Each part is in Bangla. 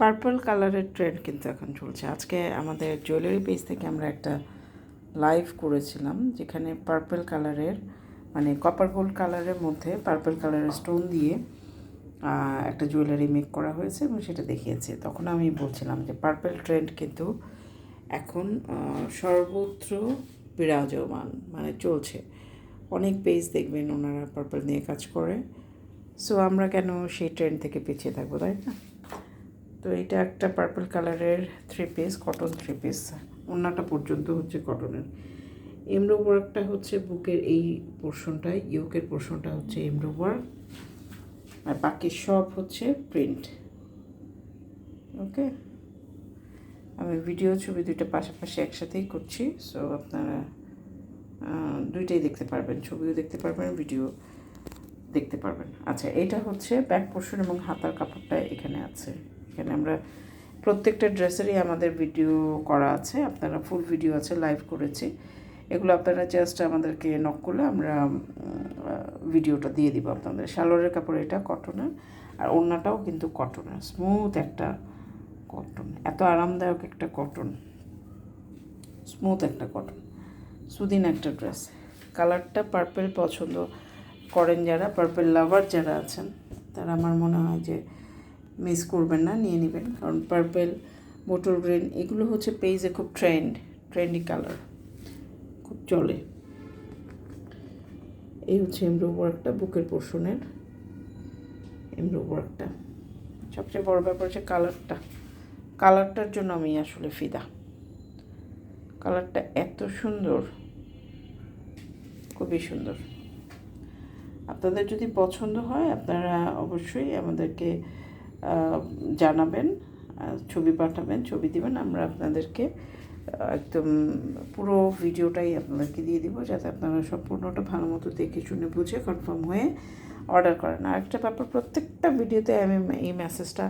পার্পল কালারের ট্রেন্ড কিন্তু এখন চলছে। আজকে আমাদের জুয়েলারি পেজ থেকে আমরা একটা লাইভ করেছিলাম, যেখানে পার্পল কালারের মানে কপার গোল্ড কালারের মধ্যে পার্পল কালারের স্টোন দিয়ে একটা জুয়েলারি মেক করা হয়েছে এবং সেটা দেখিয়েছে। তখন আমি বলছিলাম যে পার্পল ট্রেন্ড কিন্তু এখন সর্বত্র বিরাজমান মানে চলছে। অনেক পেজ দেখবেন ওনারা পার্পল নিয়ে কাজ করে। সো আমরা কেন সেই ট্রেন্ড থেকে পিছিয়ে থাকব, তাই না? তো এটা একটা পার্পল কালারের three piece cotton three piece ওনাটা পর্যন্ত হচ্ছে কটনের এমব্রো ওয়ার্কটা হচ্ছে বুকের এই পোর্শনটায় ইউকের পোর্শনটা হচ্ছে এমব্রো ওয়ার্ক আর বাকি সব হচ্ছে প্রিন্ট ওকে আমি ভিডিও ছবি দুইটা পাশাপাশি একসাথেই করছি সো আপনারা দুইটাই দেখতে পারবেন। ছবিও দেখতে পারবেন ভিডিও দেখতে পারবেন। আচ্ছা এটা হচ্ছে ব্যাক পোর্শন এবং হাতার কাপড়টা এখানে আছে। এখানে আমরা প্রত্যেকটা ড্রেসেরই আমাদের ভিডিও করা আছে, আপনারা ফুল ভিডিও আছে লাইভ করেছি। এগুলো আপনারা জাস্ট আমাদেরকে নক করলে আমরা ভিডিওটা দিয়ে দিব আপনাদের। শালোরের কাপড় এটা কটনের আর ওড়নাটাও কিন্তু কটনের স্মুথ একটা কটন এত আরামদায়ক একটা কটন স্মুথ একটা কটন সুদিন একটা ড্রেস কালারটা পার্পেল পছন্দ করেন যারা পার্পেল লাভার যারা আছেন, তারা আমার মনে হয় যে মিস করবেন না, নিয়ে নেবেন। কারণ পার্পেল মোটর গ্রিন এগুলো হচ্ছে পেজে খুব ট্রেন্ড ট্রেন্ডি কালার খুব চলে। এই হচ্ছে এমব্রো ওয়ার্কটা বুকের পোর্শনের এমব্রো ওয়ার্কটা সবচেয়ে বড় ব্যাপার হচ্ছে কালারটা কালারটার জন্য আমি আসলে ফিদা। কালারটা এত সুন্দর, খুবই সুন্দর। আপনাদের যদি পছন্দ হয়, আপনারা অবশ্যই আমাদেরকে জানাবেন ছবি পাঠাবেন, ছবি দিবেন। আমরা আপনাদেরকে একদম পুরো ভিডিওটাই আপনাদেরকে দিয়ে দিব যাতে আপনারা সম্পূর্ণটা ভালো মতো দেখে শুনে বুঝে কনফার্ম হয়ে অর্ডার করেন। আরেকটা ব্যাপার, প্রত্যেকটা ভিডিওতে আমি এই মেসেজটা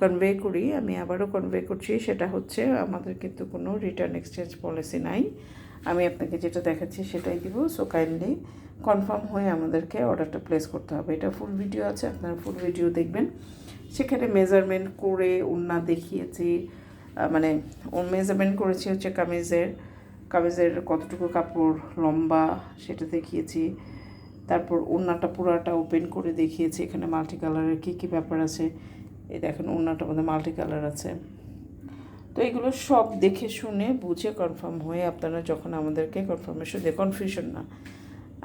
কনভে করি, আমি আবারও কনভে করছি, সেটা হচ্ছে আমাদের কিন্তু কোনো রিটার্ন এক্সচেঞ্জ পলিসি নাই। আমি আপনাকে যেটা দেখাচ্ছি সেটাই দিব। সো কাইন্ডলি কনফার্ম হয়ে আমাদেরকে অর্ডারটা প্লেস করতে হবে। এটা ফুল ভিডিও আছে, আপনারা ফুল ভিডিও দেখবেন। সেখানে মেজারমেন্ট করে, ওড়না দেখিয়েছি মানে মেজারমেন্ট করেছি হচ্ছে কামিজের। কামিজের কতটুকু কাপড় লম্বা সেটা দেখিয়েছি। তারপর ওড়নাটা পুরাটা ওপেন করে দেখিয়েছি। এখানে মাল্টি কালারের কী কী ব্যাপার আছে? এই দেখেন ওড়নাটার মধ্যে মাল্টি কালার আছে। তো এগুলো সব দেখে শুনে, বুঝে কনফার্ম হয়ে আপনারা যখন আমাদেরকে কনফার্মেশন দিয়ে কনফিউশন না।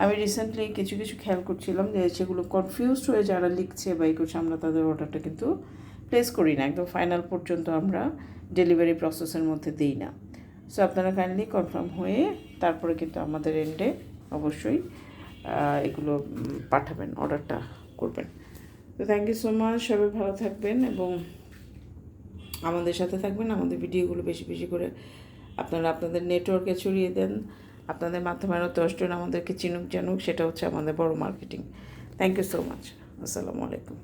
আমি রিসেন্টলি কিছু কিছু খেয়াল করছিলাম যে সেগুলো কনফিউজড হয়ে যারা লিখছে বা এই করছে আমরা তাদের অর্ডারটা কিন্তু প্লেস করি না। একদম ফাইনাল পর্যন্ত আমরা ডেলিভারি প্রসেসের মধ্যে দিই না। সো আপনারা কাইন্ডলি কনফার্ম হয়ে তারপরে কিন্তু আমাদের এন্ডে অবশ্যই এগুলো পাঠাবেন অর্ডারটা করবেন। তো থ্যাংক ইউ সো মাচ সবাই ভালো থাকবেন এবং আমাদের সাথে থাকবেন, আমাদের ভিডিওগুলো বেশি বেশি করে আপনারা আপনাদের নেটওয়ার্কে ছড়িয়ে দেন। আপনাদের মাধ্যমে আরও দশজন আমাদেরকে চিনুক জানুক, সেটা হচ্ছে আমাদের বড় marketing thank you so much আসসালামু আলাইকুম।